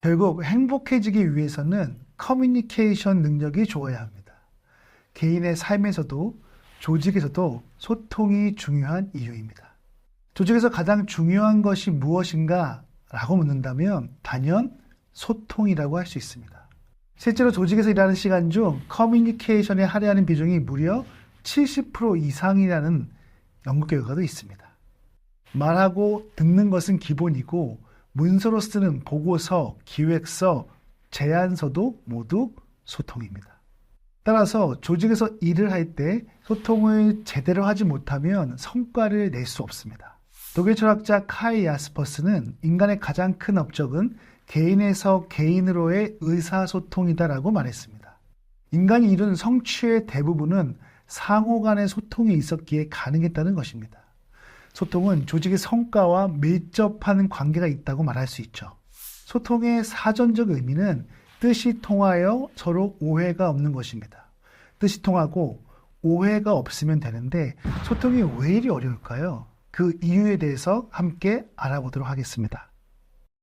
결국 행복해지기 위해서는 커뮤니케이션 능력이 좋아야 합니다. 개인의 삶에서도 조직에서도 소통이 중요한 이유입니다. 조직에서 가장 중요한 것이 무엇인가 라고 묻는다면 단연 소통이라고 할 수 있습니다. 실제로 조직에서 일하는 시간 중 커뮤니케이션에 할애하는 비중이 무려 70% 이상이라는 연구 결과도 있습니다. 말하고 듣는 것은 기본이고 문서로 쓰는 보고서, 기획서, 제안서도 모두 소통입니다. 따라서 조직에서 일을 할 때 소통을 제대로 하지 못하면 성과를 낼 수 없습니다. 독일 철학자 카이 야스퍼스는 인간의 가장 큰 업적은 개인에서 개인으로의 의사소통이다라고 말했습니다. 인간이 이룬 성취의 대부분은 상호 간의 소통이 있었기에 가능했다는 것입니다. 소통은 조직의 성과와 밀접한 관계가 있다고 말할 수 있죠. 소통의 사전적 의미는 뜻이 통하여 서로 오해가 없는 것입니다. 뜻이 통하고 오해가 없으면 되는데 소통이 왜 이리 어려울까요? 그 이유에 대해서 함께 알아보도록 하겠습니다.